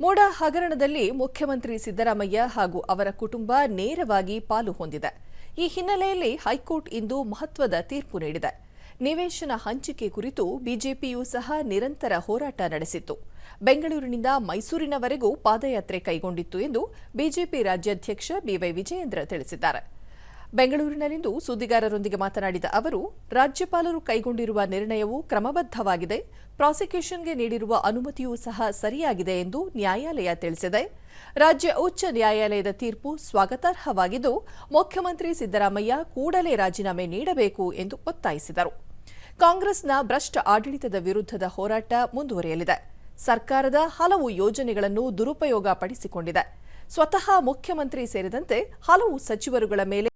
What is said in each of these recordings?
ಮೋಡ ಹಗರಣದಲ್ಲಿ ಮುಖ್ಯಮಂತ್ರಿ ಸಿದ್ದರಾಮಯ್ಯ ಹಾಗೂ ಅವರ ಕುಟುಂಬ ನೇರವಾಗಿ ಪಾಲು ಹೊಂದಿದೆ. ಈ ಹಿನ್ನೆಲೆಯಲ್ಲಿ ಹೈಕೋರ್ಟ್ ಇಂದು ಮಹತ್ವದ ತೀರ್ಪು ನೀಡಿದೆ. ನಿವೇಶನ ಹಂಚಿಕೆ ಕುರಿತು ಬಿಜೆಪಿಯೂ ಸಹ ನಿರಂತರ ಹೋರಾಟ ನಡೆಸಿತ್ತು. ಬೆಂಗಳೂರಿನಿಂದ ಮೈಸೂರಿನವರೆಗೂ ಪಾದಯಾತ್ರೆ ಕೈಗೊಂಡಿತ್ತು ಎಂದು ಬಿಜೆಪಿ ರಾಜ್ಯಾಧ್ಯಕ್ಷ ಬಿವೈ ವಿಜಯೇಂದ್ರ ತಿಳಿಸಿದ್ದಾರೆ. ಬೆಂಗಳೂರಿನಲ್ಲಿಂದು ಸುದ್ದಿಗಾರರೊಂದಿಗೆ ಮಾತನಾಡಿದ ಅವರು, ರಾಜ್ಯಪಾಲರು ಕೈಗೊಂಡಿರುವ ನಿರ್ಣಯವು ಕ್ರಮಬದ್ಧವಾಗಿದೆ. ಪ್ರಾಸಿಕ್ಯೂಷನ್ಗೆ ನೀಡಿರುವ ಅನುಮತಿಯೂ ಸಹ ಸರಿಯಾಗಿದೆ ಎಂದು ನ್ಯಾಯಾಲಯ ತಿಳಿಸಿದೆ. ರಾಜ್ಯ ಉಚ್ಚ ನ್ಯಾಯಾಲಯದ ತೀರ್ಪು ಸ್ವಾಗತಾರ್ಹವಾಗಿದ್ದು, ಮುಖ್ಯಮಂತ್ರಿ ಸಿದ್ದರಾಮಯ್ಯ ಕೂಡಲೇ ರಾಜೀನಾಮೆ ನೀಡಬೇಕು ಎಂದು ಒತ್ತಾಯಿಸಿದರು. ಕಾಂಗ್ರೆಸ್ನ ಭ್ರಷ್ಟ ಆಡಳಿತದ ವಿರುದ್ಧದ ಹೋರಾಟ ಮುಂದುವರಿಯಲಿದೆ. ಸರ್ಕಾರದ ಹಲವು ಯೋಜನೆಗಳನ್ನು ದುರುಪಯೋಗ ಪಡಿಸಿಕೊಂಡಿದೆ ಸ್ವತಃ ಮುಖ್ಯಮಂತ್ರಿ ಸೇರಿದಂತೆ ಹಲವು ಸಚಿವರುಗಳ ಮೇಲೆ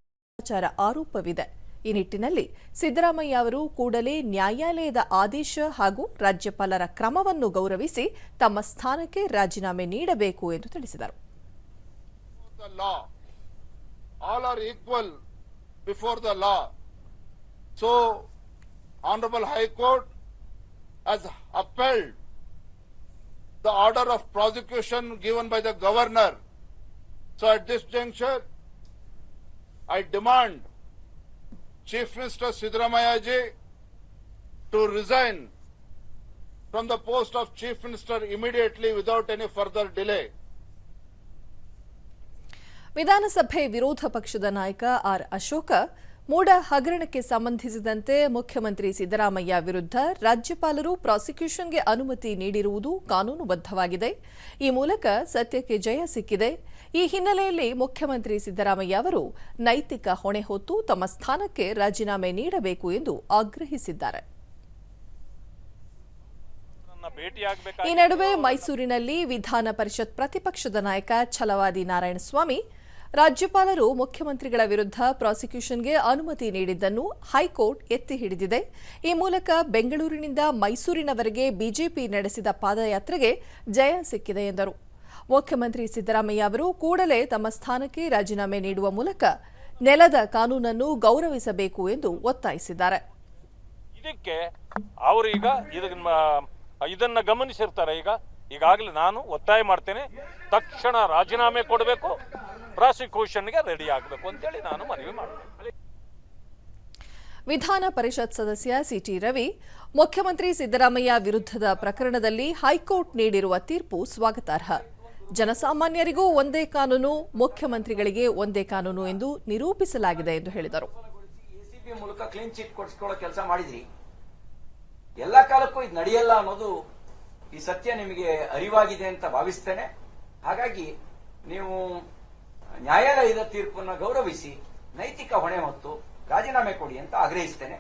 ಭ್ರಷ್ಟಾಚಾರ ಆರೋಪವಿದೆ ಈ ನಿಟ್ಟಿನಲ್ಲಿ ಸಿದ್ದರಾಮಯ್ಯ ಅವರು ಕೂಡಲೇ ನ್ಯಾಯಾಲಯದ ಆದೇಶ ಹಾಗೂ ರಾಜ್ಯಪಾಲರ ಕ್ರಮವನ್ನು ಗೌರವಿಸಿ ತಮ್ಮ ಸ್ಥಾನಕ್ಕೆ ರಾಜೀನಾಮೆ ನೀಡಬೇಕು ಎಂದು ತಿಳಿಸಿದರು the order of prosecution given by the governor. So, at this juncture, I demand Chief Minister Sidramaya ji to resign from the post of Chief Minister immediately without any further delay. ವಿಧಾನಸಭೆ ವಿರೋಧ ಪಕ್ಷದ ನಾಯಕ R Ashoka ಮೂಡ ಹಗರಣಕ್ಕೆ ಸಂಬಂಧಿಸಿದಂತೆ ಮುಖ್ಯಮಂತ್ರಿ ಸಿದ್ದರಾಮಯ್ಯ ವಿರುದ್ಧ ರಾಜ್ಯಪಾಲರು ಪ್ರಾಸಿಕ್ಯೂಷನ್ಗೆ ಅನುಮತಿ ನೀಡಿರುವುದು ಕಾನೂನುಬದ್ಧವಾಗಿದೆ. ಈ ಮೂಲಕ ಸತ್ಯಕ್ಕೆ ಜಯ ಸಿಕ್ಕಿದೆ. ಈ ಹಿನ್ನೆಲೆಯಲ್ಲಿ ಮುಖ್ಯಮಂತ್ರಿ ಸಿದ್ದರಾಮಯ್ಯ ಅವರು ನೈತಿಕ ಹೊಣೆ ಹೊತ್ತು ತಮ್ಮ ಸ್ಥಾನಕ್ಕೆ ರಾಜೀನಾಮೆ ನೀಡಬೇಕು ಎಂದು ಆಗ್ರಹಿಸಿದ್ದಾರೆ. ಈ ನಡುವೆ ಮೈಸೂರಿನಲ್ಲಿ ವಿಧಾನ ಪರಿಷತ್ ಪ್ರತಿಪಕ್ಷದ ನಾಯಕ ಛಲವಾದಿ ನಾರಾಯಣಸ್ವಾಮಿ ರಾಜ್ಯಪಾಲರು ಮುಖ್ಯಮಂತ್ರಿಗಳ ವಿರುದ್ಧ ಪ್ರಾಸಿಕ್ಯೂಷನ್ಗೆ ಅನುಮತಿ ನೀಡಿದ್ದನ್ನು ಹೈಕೋರ್ಟ್ ಎತ್ತಿ ಹಿಡಿದಿದೆ. ಈ ಮೂಲಕ ಬೆಂಗಳೂರಿನಿಂದ ಮೈಸೂರಿನವರೆಗೆ ಬಿಜೆಪಿ ನಡೆಸಿದ ಪಾದಯಾತ್ರೆಗೆ ಜಯ ಸಿಕ್ಕಿದೆ ಎಂದರು. ಮುಖ್ಯಮಂತ್ರಿ ಸಿದ್ದರಾಮಯ್ಯ ಅವರು ಕೂಡಲೇ ತಮ್ಮ ಸ್ಥಾನಕ್ಕೆ ರಾಜೀನಾಮೆ ನೀಡುವ ಮೂಲಕ ನೆಲದ ಕಾನೂನನ್ನು ಗೌರವಿಸಬೇಕು ಎಂದು ಒತ್ತಾಯಿಸಿದ್ದಾರೆ. ಇದಕ್ಕೆ ಅವರು ಈಗ ಇದನ್ನ ಇದನ್ನ ಗಮನಿಸಿರ್ತಾರೆ. ಈಗ ಈಗಾಗಲೇ ನಾನು ಒತ್ತಾಯ ಮಾಡ್ತೇನೆ. ತಕ್ಷಣ ರಾಜೀನಾಮೆ ಕೊಡಬೇಕು. ಪ್ರಾಸಿಕ್ಯೂಷನ್ಗೆ ರೆಡಿ ಆಗಬೇಕು ಅಂತೇಳಿ ನಾನು ಮನವಿ ಮಾಡ್ತೇನೆ. ವಿಧಾನ ಪರಿಷತ್ ಸದಸ್ಯ ಸಿಟಿ ರವಿ ಮುಖ್ಯಮಂತ್ರಿ ಸಿದ್ದರಾಮಯ್ಯ ವಿರುದ್ಧದ ಪ್ರಕರಣದಲ್ಲಿ ಹೈಕೋರ್ಟ್ ನೀಡಿರುವ ತೀರ್ಪು ಸ್ವಾಗತಾರ್ಹ. ಜನಸಾಮಾನ್ಯರಿಗೂ ಒಂದೇ ಕಾನೂನು ಮುಖ್ಯಮಂತ್ರಿಗಳಿಗೆ ಒಂದೇ ಕಾನೂನು ಎಂದು ನಿರೂಪಿಸಲಾಗಿದೆ ಎಂದು ಹೇಳಿದರು. ಮೂಲಕ ಕ್ಲೀನ್ ಚಿಟ್ ಕೊಡಿಸ್ಕೊಳ್ಳೋ ಕೆಲಸ ಮಾಡಿದ್ರಿ. ಎಲ್ಲಾ ಕಾಲಕ್ಕೂ ಇದು ನಡೆಯಲ್ಲ ಅನ್ನೋದು ಈ ಸತ್ಯ ನಿಮಗೆ ಅರಿವಾಗಿದೆ ಅಂತ ಭಾವಿಸ್ತೇನೆ. ಹಾಗಾಗಿ ನೀವು ನ್ಯಾಯಾಲಯದ ತೀರ್ಪನ್ನು ಗೌರವಿಸಿ ನೈತಿಕ ಹೊಣೆ ಹೊತ್ತು ರಾಜೀನಾಮೆ ಕೊಡಿ ಅಂತ ಆಗ್ರಹಿಸ್ತೇನೆ.